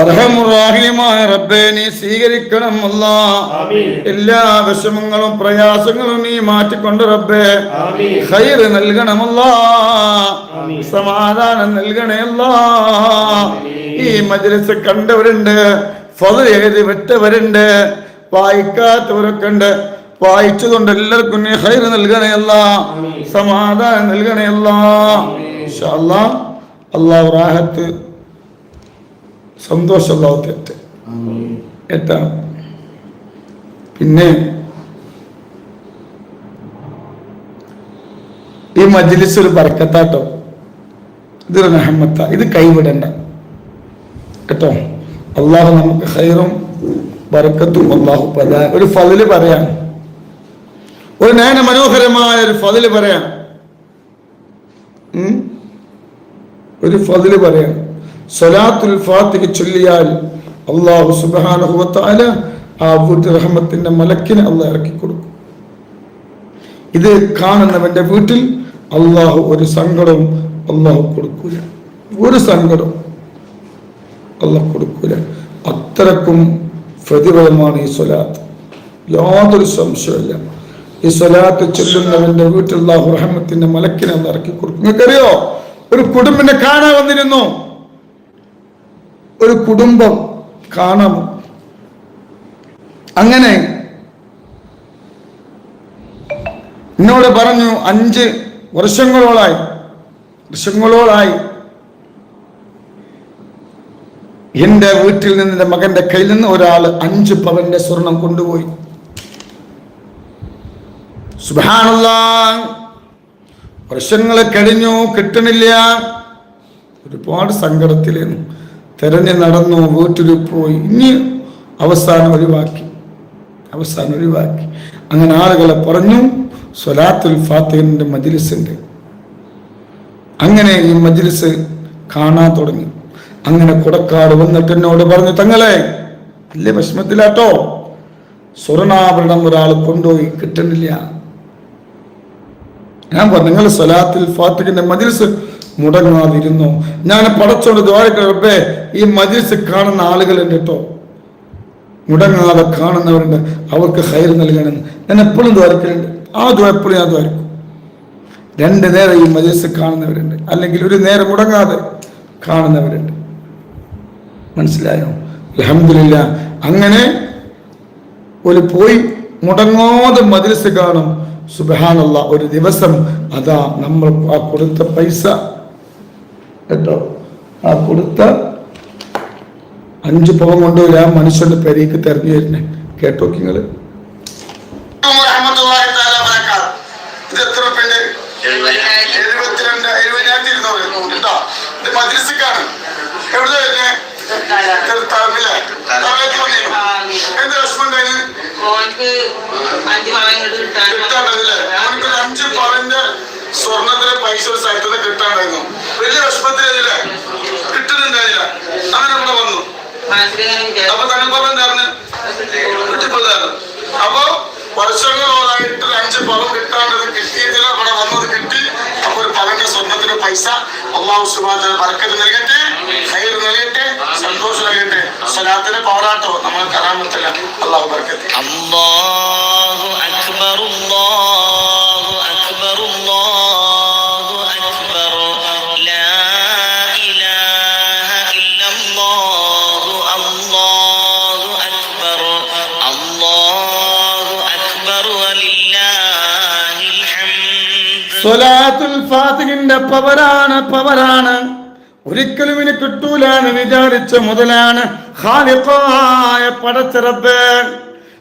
അർഹമുറാഹിമായ റബ്ബേ നീ സ്വീകരിക്കണം അല്ല. എല്ലാ വിഷമങ്ങളും പ്രയാസങ്ങളും നീ മാറ്റിക്കൊണ്ട് റബ്ബേ. ഖൈർ നൽകണമല്ല സമാധാനം നൽകണേ അല്ല. ഈ മജ്ലിസ് കണ്ടവരുണ്ട് ഫضل എഴുതി വിട്ടവരുണ്ട് വായിക്കാത്തവരൊക്കെ ഉണ്ട് വായിച്ചതുകൊണ്ട് എല്ലാവർക്കും നീ ഖൈർ നൽകണേ അല്ല. സമാധാനം നൽകണേ അല്ല. ഇൻഷാ അല്ലാ. അള്ളാഹു റാഹത്ത്. സന്തോഷമുള്ള തെറ്റ് എട്ടാണ് പിന്നെ ഈ മജ്ലിസ് ഒരു പറക്കത്താട്ടോ ഇതൊരു റഹമത്ത. ഇത് കൈവിടണ്ട. കേട്ടോ? അള്ളാഹു നമുക്ക് ഹൈറും ബർക്കത്തും അള്ളാഹു പല. ഒരു ഫതിൽ പറയാം. ഒരു നയന മനോഹരമായ ഒരു ഫതിൽ പറയാം? ഒരു ഫതിൽ പറയാം. സ്വലാത്തുൽ ഫാത്തിഹ ചൊല്ലിയാൽ അള്ളാഹു തആല ആ വീട്ടിൽ റഹ്മത്തിന്റെ മലക്കിന് അള്ളാഹ് ഇറക്കി കൊടുക്കും. ഇത് കാണുന്നവന്റെ വീട്ടിൽ അള്ളാഹു ഒരു സങ്കടവും അള്ളാഹു കൊടുക്കൂല. ഒരു സങ്കടവും അള്ളാഹ് കൊടുക്കൂല. അത്രക്കും പ്രതിഫലമാണ് ഈ സ്വലാത്ത് യാതൊരു സംശയമില്ല ഈ സ്വലാത്ത് ചൊല്ലുന്നവന്റെ വീട്ടിൽ അള്ളാഹു റഹ്മത്തിന്റെ മലക്കിനെ ഒന്ന് ഇറക്കി കൊടുക്കും. നിങ്ങൾക്കറിയോ? ഒരു കുടുംബിനെ കാണാൻ വന്നിരുന്നു. ഒരു കുടുംബം കാണാം. അങ്ങനെ എന്നോട് പറഞ്ഞു അഞ്ച് വർഷങ്ങളോളായി വർഷങ്ങളോളായി എന്റെ വീട്ടിൽ നിന്ന് എന്റെ മകന്റെ കയ്യിൽ നിന്ന് ഒരാൾ അഞ്ച് പവന്റെ സ്വർണം കൊണ്ടുപോയി. സുബാനുള്ള വർഷങ്ങൾ കഴിഞ്ഞു കിട്ടണില്ല. ഒരുപാട് സങ്കടത്തിലേന്നു തെരഞ്ഞു നടന്നു വീട്ടിൽ പോയി. ഇനി അവസാനം ഒഴിവാക്കി. അവസാനം ഒഴിവാക്കി. അങ്ങനെ ആളുകളെ പറഞ്ഞു സ്വലാത്തുൽ ഫാത്തിഹിന്റെ മജിലിസുണ്ട്. അങ്ങനെ ഈ മജിലിസ് കാണാൻ തുടങ്ങി. അങ്ങനെ കൊടക്കാട് വന്നിട്ട് എന്നോട് പറഞ്ഞു തങ്ങളെ വലിയ വിഷമത്തിലാട്ടോ സ്വർണാഭരണം ഒരാൾ കൊണ്ടുപോയി കിട്ടണില്ല ഞാൻ പറഞ്ഞു നിങ്ങൾ സ്വലാത്തിൽ ഫാത്തിഖിന്റെ മജ്ലിസ് മുടങ്ങാതിരുന്നു. ഞാൻ പടച്ചോണ്ട് ദ്വാരക്കേ ഈ മജിസ് കാണുന്ന ആളുകളുണ്ട് കേട്ടോ മുടങ്ങാതെ കാണുന്നവരുണ്ട്. അവർക്ക് ഹൈർ നൽകണം. ഞാൻ എപ്പോഴും ദ്വാരക്കലുണ്ട് ആ ദ്വാ എപ്പോഴും ഞാൻ ദ്വാരക്കും രണ്ട് നേരം ഈ മജിസ് കാണുന്നവരുണ്ട്. അല്ലെങ്കിൽ ഒരു നേരം മുടങ്ങാതെ കാണുന്നവരുണ്ട്. മനസ്സിലായോ? അലഹമില്ല അങ്ങനെ ഒരു പോയി മുടങ്ങാതെ മദ്രസ് കാണും. സുബഹാനുള്ള ഒരു ദിവസം അതാ നമ്മൾ കൊടുത്ത പൈസ. കേട്ടോ. ആ കൊടുത്ത അഞ്ച് കൊണ്ടുപോയി ആ മനുഷ്യന്റെ പെരേക്ക് തെരഞ്ഞു വരുന്നേ. കേട്ടോ നിങ്ങൾ ഇത് എത്ര പെണ്ണ് എഴുപത്തിരണ്ട് എഴുപതിനായിരത്തി ഇരുന്നൂറ് കേട്ടോ ഇത് മദ്രസക്കാണ് എവിടെ വരുന്നേ തീർത്ഥാടനല്ലേ എന്ത് വിഷമം മോൻക്ക് അഞ്ച് പവൻ ഇങ്ങോട്ട് കിട്ടാൻ അഞ്ച് പവന്റെ സ്വർണത്തിലെ പൈസ ഒരു സ്ഥലത്ത് കിട്ടാണ്ടായിരുന്നു. വലിയ വിഷമത്തിലല്ലേ കിട്ടുന്നുണ്ടായില്ല അങ്ങനെ ഇവിടെ വന്നു. അപ്പൊ തങ്ങൾ പറഞ്ഞായിരുന്നു കിട്ടിപ്പോതായിരുന്നു അപ്പൊ വർഷങ്ങളോളായിട്ട് അഞ്ച് പവൻ കിട്ടാണ്ടത് കിട്ടിയതിൽ ഇവിടെ വന്നത് കിട്ടി അപ്പൊ ഒരു പവന്റെ സ്വർണത്തിന് പൈസ അള്ളാഹു സുബാന ബർക്കത്ത് നൽകട്ടെ ഹൈർ നൽകട്ടെ സന്തോഷം നൽകട്ടെ. സ്വലാത്തിന് പവറാട്ടോ നമ്മൾ കറാമത്തല്ല അള്ളാഹു ബർക്കത്ത്. അള്ളാഹു അക്ബർ അള്ളാഹു സ്വലാത്തുൽ ഫാത്തിഹിന്റെ പവറാണ് പവറാണ്. ഒരിക്കലും ഇനി കിട്ടൂലാണ് വിചാരിച്ച മുതലാണ് ഖാലിഖായ പടച്ചിറബ്.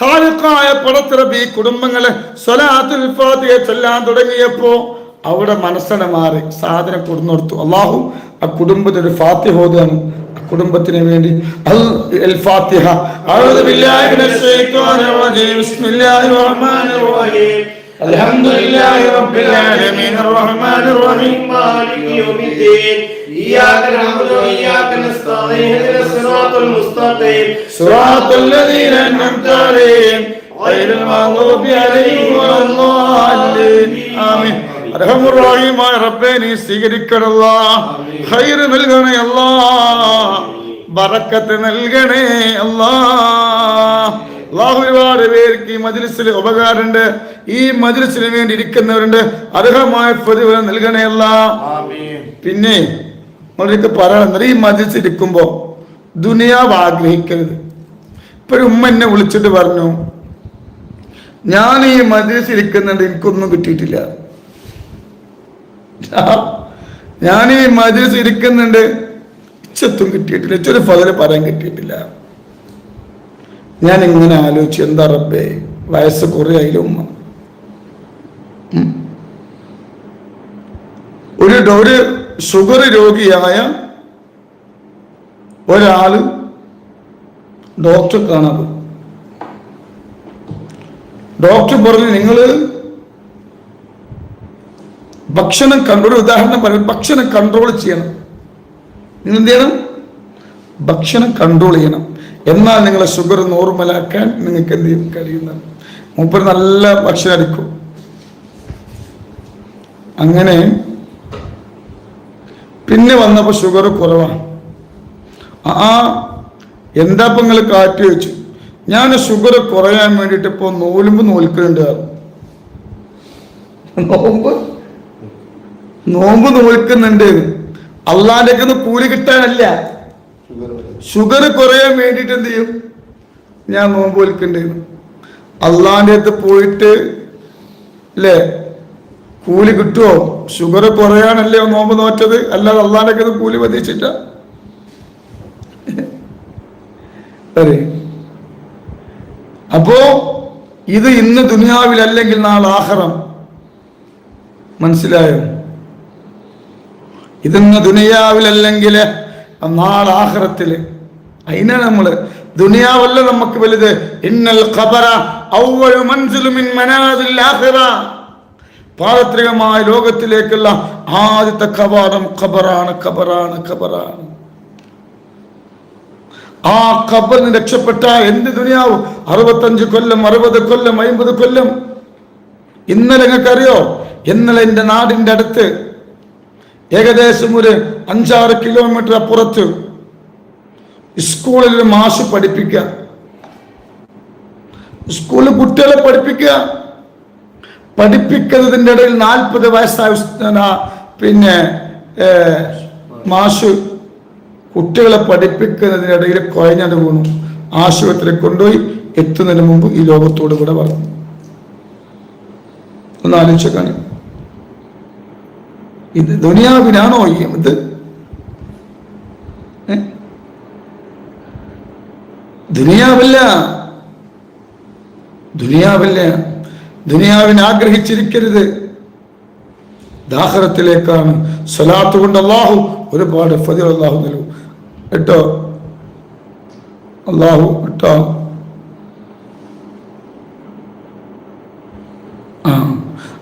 ഖാലിഖായ പടച്ചിറബ് ഈ കുടുംബങ്ങൾ സ്വലാത്തുൽ ഫാത്തിഹ ചൊല്ലാൻ തുടങ്ങിയപ്പോ അവിടെ മനസ്സിനെ മാറി സാധനം കൊടുന്നോർത്തു അള്ളാഹു ആ കുടുംബത്തിന് ഒരു ഫാത്തിഹ ഓതുകയാണ്. ആ കുടുംബത്തിന് വേണ്ടി അൽ അൽ ഫാത്തിഹ. അഊദു ബില്ലാഹി മിനശ് ശൈത്വാനിർ റജീം. ബിസ്മില്ലാഹിർ റഹ്മാനിർ റഹീം. الحمد لله رب العالمين الرحمن الرحيم مالك يوم الدين إياك نعبد وإياك نستعين اهدنا الصراط المستقيم صراط الذين أنعمت عليهم غير المغضوب عليهم ولا الضالين آمين അർഹമുറാഹിമായ റബ്ബേ നീ സ്വീകരിക്കണല്ല ഹൈർ നൽകണേ അല്ലാ ബറക്കത്ത് നൽകണേ അല്ലാ അള്ളാഹു ഒരുപാട് പേർക്ക് ഈ മജിലിസിൽ ഉപകാരമുണ്ട്. ഈ മജിലിസിന് വേണ്ടി ഇരിക്കുന്നവരുണ്ട്. അർഹമായ പ്രതിഫലം നൽകണയല്ല പിന്നെ നമ്മളൊക്കെ പറയണം. ഈ മജിലിസ് ഇരിക്കുമ്പോ ദുനിയാവ് ആഗ്രഹിക്കരുത്. ഇപ്പൊ ഒരു ഉമ്മ എന്നെ വിളിച്ചിട്ട് പറഞ്ഞു ഞാൻ ഈ മജിലിസ് ഇരിക്കുന്നുണ്ട് എനിക്കൊന്നും കിട്ടിയിട്ടില്ല. ഞാൻ ഈ മജിലിസ് ഇരിക്കുന്നുണ്ട് ഇച്ചത്തും കിട്ടിയിട്ടില്ല. ഇച്ചൊരു ഫതിൽ പറയാൻ കിട്ടിയിട്ടില്ല. ഞാൻ ഇങ്ങനെ ആലോചിച്ചു എന്താ റബ്ബേ വയസ്സ് കുറെ ഉമ്മ? ഒരു ഒരു ഷുഗർ രോഗിയായ ഒരാൾ ഡോക്ടർ കാണാൻ ഡോക്ടർ പറഞ്ഞു നിങ്ങൾ ഭക്ഷണം കൺട്രോൾ ഉദാഹരണം പറഞ്ഞു ഭക്ഷണം കൺട്രോൾ ചെയ്യണം. നിങ്ങൾ എന്ത് ചെയ്യണം? ഭക്ഷണം കൺട്രോൾ ചെയ്യണം. എന്നാൽ നിങ്ങളെ ഷുഗർ നോർമലാക്കാൻ നിങ്ങൾക്ക് എന്ത് ചെയ്യും? കഴിയുന്നത്. മൂപ്പർ നല്ല ഭക്ഷണം അടിക്കും. അങ്ങനെ പിന്നെ വന്നപ്പോൾ ഷുഗർ കുറവാണ്. ആ എന്താ ഇപ്പൊ നിങ്ങൾ കാറ്റ് വെച്ചു? ഞാൻ ഷുഗർ കുറയാൻ വേണ്ടിയിട്ട് ഇപ്പൊ നോലുമ്പ് നോൽക്കുന്നുണ്ട് നോമ്പ്? നോമ്പ് നോൽക്കുന്നുണ്ട്. അള്ളാന്റെ കൂലി കിട്ടാനല്ല. ഷുഗർ കുറയാൻ വേണ്ടിയിട്ട് എന്ത് ചെയ്യും? ഞാൻ നോമ്പ് വലിക്കണ്ടായിരുന്നു അള്ളാന്റെ അടുത്ത് പോയിട്ട് അല്ലേ കൂലി കിട്ടുമോ ഷുഗർ കുറയാനല്ലേ നോമ്പ് നോറ്റത്? അല്ലാതെ അള്ളാന്റെ അടുത്ത് കൂലി പ്രതീക്ഷിച്ച അതെ. അപ്പോ ഇത് ഇന്ന് ദുനിയാവിൽ അല്ലെങ്കിൽ നാളെ ആഹ്റം. മനസ്സിലായോ? ഇതിന്ന് ദുനിയാവിലല്ലെങ്കിൽ നാളെ ആഹ്റത്തിൽ. അതിനെ നമ്മൾ? ദുനിയാവല്ല നമുക്ക് വലുത്. ഇന്നൽ ഖബറ അവ്വലു മൻസിലു മിൻ മനാസിൽ ആഖിറ. പാരത്രികമായ ലോകത്തിലേക്കുള്ള ആദ്യത്തെ കവാടം ഖബറാണ് ഖബറാണ് ഖബറാണ്. ആ ഖബറിന് രക്ഷപ്പെട്ട എന്ത് ദുനിയാവ്? അറുപത്തഞ്ച് കൊല്ലം അറുപത് കൊല്ലം അമ്പത് കൊല്ലം. ഇന്നലെ നിങ്ങൾക്കറിയോ ഇന്നലെ എന്റെ നാടിന്റെ അടുത്ത് ഏകദേശം ഒരു അഞ്ചാറ് കിലോമീറ്റർ അപ്പുറത്ത് സ്കൂളിൽ മാഷ് പഠിപ്പിക്കുക. സ്കൂളിൽ കുട്ടികളെ പഠിപ്പിക്കുക. പഠിപ്പിക്കുന്നതിന്റെ ഇടയിൽ നാൽപ്പത് വയസ്സായ പിന്നെ മാഷു കുട്ടികളെ പഠിപ്പിക്കുന്നതിനിടയിൽ കുഴഞ്ഞത് വീണു. ആശുപത്രി കൊണ്ടുപോയി എത്തുന്നതിന് മുമ്പ് ഈ ലോകത്തോട് കൂടെ പറഞ്ഞു. ഒന്ന് ആലോചിച്ചേക്കാണ് ഇത് ദുനിയാവിനാണോ ഈ ഇത്? ദുനിയാവില്ല. ദുനിയാവില്ല. ദുനിയാവിനെ ആഗ്രഹിച്ചിരിക്കരുത്. ദാഹരത്തിലേക്കാണ് സ്വലാത്ത് കൊണ്ട് അള്ളാഹു ഒരുപാട് ഫതിൽ അള്ളാഹു നൽകും. കേട്ടോ? അള്ളാഹു കേട്ടോ? ആ.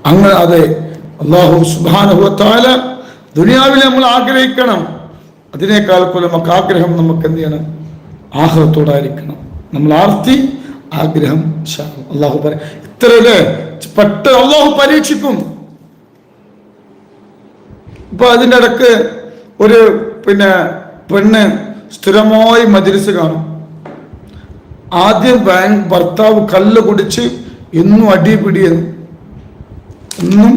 അങ്ങനെ അതെ. അള്ളാഹു സുബാനുഭവത്താല ദുനിയാവിൽ നമ്മൾ ആഗ്രഹിക്കണം. അതിനേക്കാൾ കൂടുതൽ നമുക്ക് ആഗ്രഹം നമുക്ക് എന്ത് ചെയ്യണം? ആഹ്ലത്തോടായിരിക്കണം. നമ്മൾ ആർത്തി ആഗ്രഹം. അള്ളാഹു പറയും ഇത്ര പെട്ട് അള്ളാഹു പരീക്ഷിക്കും. ഇപ്പൊ അതിന്റെ ഇടയ്ക്ക് ഒരു പിന്നെ പെണ്ണ് സ്ഥിരമായി മജിലിസ് കാണും. ആദ്യം ഭർത്താവ് കല്ല് കുടിച്ച് എന്നും അടിപിടിയെന്നും എന്നും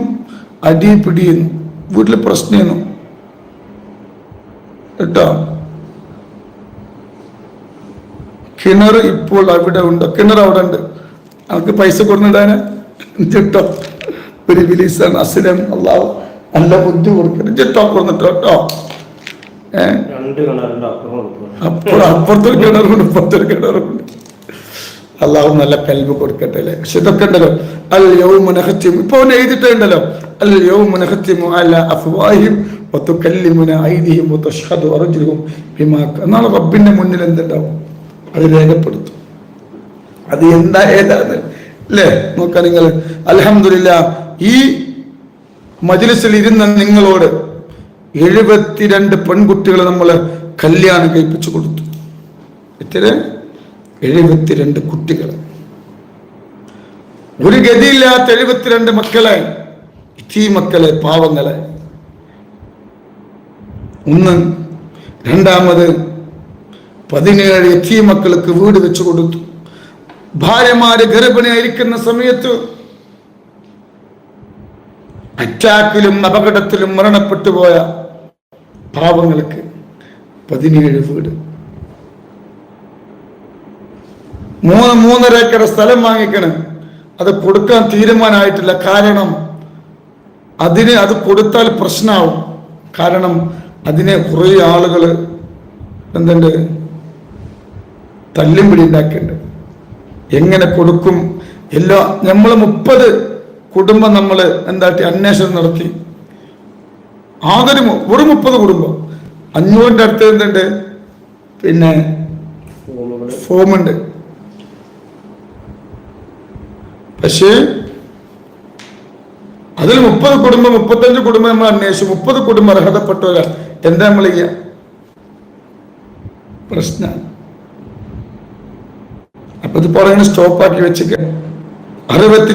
അടി പിടിയെന്നു വീട്ടിലെ പ്രശ്നമെന്നു കേട്ടോ? കിണർ ഇപ്പോൾ അവിടെ ഉണ്ട്. കിണർ അവിടെ ഉണ്ട്. അവർക്ക് പൈസ കൊടുത്തിടാന് ചിട്ടോ ഒരു വിലീസാണ്. അസുരം അള്ളാവ് നല്ല ബുദ്ധി കൊടുക്കണം ചിട്ടോ കൊടുന്നിട്ടോ? കേട്ടോ? അപ്പുറം അപ്പുറത്തൊരു കിണറുണ്ട് ഇപ്പുറത്തൊരു കിണറുണ്ട്. അള്ളാഹു നല്ല കൽവ് കൊടുക്കട്ടെ അല്ലേ? പക്ഷെ ഇതൊക്കെ ഉണ്ടല്ലോ. യൗമ നഖത്തിമു ഇപ്പൊ അവൻ എഴുതിയിട്ടുണ്ടല്ലോ. അൽ نختم على അല അഫ്വാഹിം വതുകല്ലിമുന ഐദിഹിം വതഷ്ഹദു അർജുലുഹും എന്നാണ് റബ്ബിന്റെ മുന്നിൽ എന്തുണ്ടാവും അത് രേഖപ്പെടുത്തും. അത് എന്താ ഏതാണ് അല്ലേ നോക്കാം നിങ്ങൾ. അലഹമില്ല ഈ മജിലിസിൽ ഇരുന്ന നിങ്ങളോട് എഴുപത്തിരണ്ട് പെൺകുട്ടികളെ നമ്മൾ കല്യാണം കഴിപ്പിച്ചു കൊടുത്തു. എത്ര? എഴുപത്തിരണ്ട് കുട്ടികൾ ഒരു ഗതിയില്ലാത്ത എഴുപത്തിരണ്ട് മക്കളെ ഈ മക്കളെ പാവങ്ങളെ. ഒന്ന് രണ്ടാമത് പതിനേഴ് എത്തിയ മക്കൾക്ക് വീട് വെച്ചു കൊടുത്തു. ഭാര്യമാര് ഗർഭിണിയായിരിക്കുന്ന സമയത്ത് അറ്റാക്കിലും അപകടത്തിലും മരണപ്പെട്ടു പോയ പാവങ്ങൾക്ക് പതിനേഴ് വീട്. മൂന്ന് മൂന്നര ഏക്കർ സ്ഥലം വാങ്ങിക്കണം. അത് കൊടുക്കാൻ തീരുമാനമായിട്ടില്ല. കാരണം അതിന് അത് കൊടുത്താൽ പ്രശ്നമാവും കാരണം അതിനെ കുറേ ആളുകൾ എന്തുണ്ട്? തല്ലും പിടി ഉണ്ടാക്കിയിട്ടുണ്ട് എങ്ങനെ കൊടുക്കും? എല്ലാ നമ്മൾ മുപ്പത് കുടുംബം നമ്മൾ എന്താട്ടി അന്വേഷണം നടത്തി. ആകൊരു ഒരു മുപ്പത് കുടുംബം. അഞ്ഞൂറിന്റെ അടുത്ത് എന്തുണ്ട്? പിന്നെ ഫോമുണ്ട്. പക്ഷേ അതിൽ മുപ്പത് കുടുംബം മുപ്പത്തഞ്ച് കുടുംബം നമ്മൾ അന്വേഷിച്ചു. മുപ്പത് കുടുംബം അർഹതപ്പെട്ടവർ എന്താ നമ്മൾ ചെയ്യ? പ്രശ്ന. അപ്പൊ ഇത് പറയുന്നത് സ്റ്റോപ്പാക്കി വെച്ചിട്ട് അറുപത്തി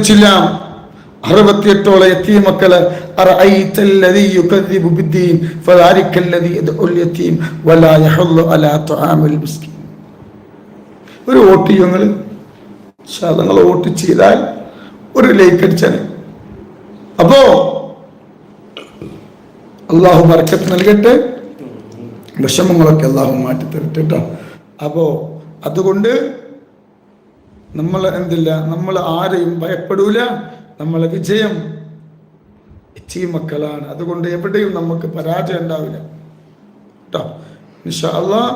അറുപത്തിയെട്ടോളം എത്തിയ മക്കൾ. ഒരു വോട്ട് ചെയ്യുക നിങ്ങൾ. വോട്ട് ചെയ്താൽ ഒരു ലൈക്ക് അടിച്ചാൽ അപ്പോ അള്ളാഹു ബർക്കത്ത് നൽകട്ടെ. വിഷമങ്ങളൊക്കെ അള്ളാഹു മാറ്റി തരട്ടെ കേട്ടോ അപ്പോ അതുകൊണ്ട് നമ്മൾ എന്തില്ല നമ്മൾ ആരെയും ഭയപ്പെടൂല നമ്മളെ വിജയം എച്ചി മക്കളാണ്. അതുകൊണ്ട് എവിടെയും നമുക്ക് പരാജയം ഉണ്ടാവില്ല. കേട്ടോ ഇൻഷാ അള്ളാഹ്